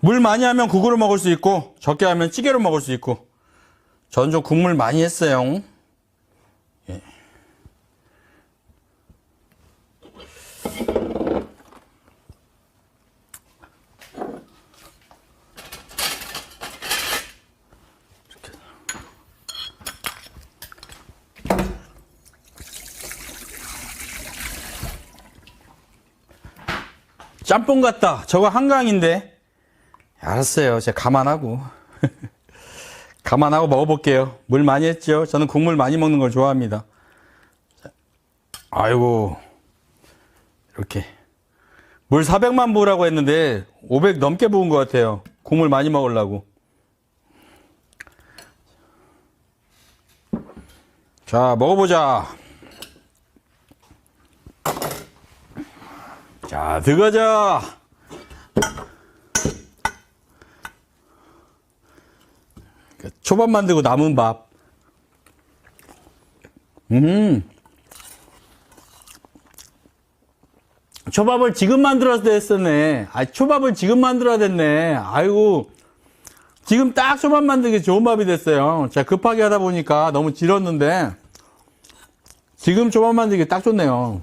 물 많이 하면 국으로 먹을 수 있고 적게 하면 찌개로 먹을 수 있고 전 좀 국물 많이 했어요. 예. 짬뽕 같다. 저거 한강인데. 알았어요. 제가 감안하고. 감안하고 먹어볼게요. 물 많이 했죠? 저는 국물 많이 먹는 걸 좋아합니다. 자, 아이고. 이렇게. 물 400만 부으라고 했는데 500 넘게 부은 것 같아요. 국물 많이 먹으려고. 자, 먹어보자. 자, 들어가자. 초밥 만들고 남은 밥. 음. 초밥을 지금 만들어서 됐었네. 아, 초밥을 지금 만들어야 됐네. 아이고. 지금 딱 초밥 만들기 좋은 밥이 됐어요. 제가 급하게 하다 보니까 너무 질었는데, 지금 초밥 만들기 딱 좋네요.